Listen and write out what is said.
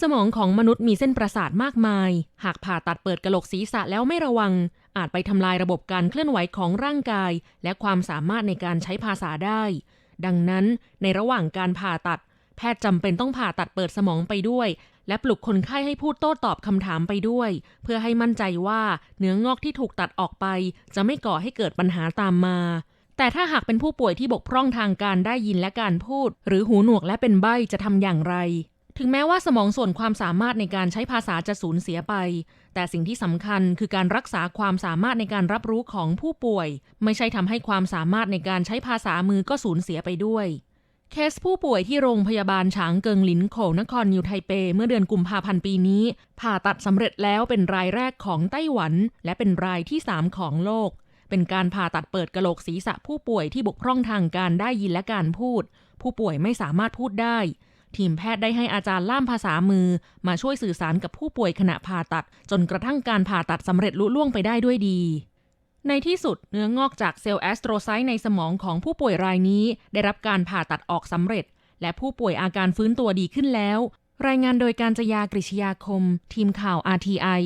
สมองของมนุษย์มีเส้นประสาทมากมาย หากผ่าตัดเปิดกระโหลกศีรษะแล้วไม่ระวัง อาจไปทำลายระบบการเคลื่อนไหวของร่างกาย และความสามารถในการใช้ภาษาได้ ดังนั้นในระหว่างการผ่าตัด แพทย์จำเป็นต้องผ่าตัดเปิดสมองไปด้วย และปลุกคนไข้ให้พูดโต้ตอบคำถามไปด้วย เพื่อให้มั่นใจว่าเนื้องอกที่ถูกตัดออกไป จะไม่ก่อให้เกิดปัญหาตามมาแต่ถ้าหากเป็นผู้ป่วยที่บกพร่องทางการได้ยินและการพูด หรือหูหนวกและเป็นใบ้จะทำอย่างไร ถึงแม้ว่าสมองส่วนความสามารถในการใช้ภาษาจะสูญเสียไป แต่สิ่งที่สำคัญคือการรักษาความสามารถในการรับรู้ของผู้ป่วย ไม่ใช่ทำให้ความสามารถในการใช้ภาษามือก็สูญเสียไปด้วย เคสผู้ป่วยที่โรงพยาบาลฉางเกิงหลินโขงนครนิวไทเป เมื่อเดือนกุมภาพันธ์ปีนี้ ผ่าตัดสำเร็จแล้วเป็นรายแรกของไต้หวัน และเป็นรายที่ 3 ของโลก เป็นการผ่าตัดเปิดกระโหลกศีรษะผู้ป่วยที่บกพร่องทางการได้ยินและการพูด ผู้ป่วยไม่สามารถพูดได้ ทีมแพทย์ได้ให้อาจารย์ล่ามภาษามือ มาช่วยสื่อสารกับผู้ป่วยขณะผ่าตัด จนกระทั่งการผ่าตัดสำเร็จลุล่วงไปได้ด้วยดี ในที่สุดเนื้องอกจากเซลล์แอสโตรไซต์ในสมองของผู้ป่วยรายนี้ ได้รับการผ่าตัดออกสำเร็จ และผู้ป่วยอาการฟื้นตัวดีขึ้นแล้ว รายงานโดยการจยากริชยาคม ทีมข่าว RTI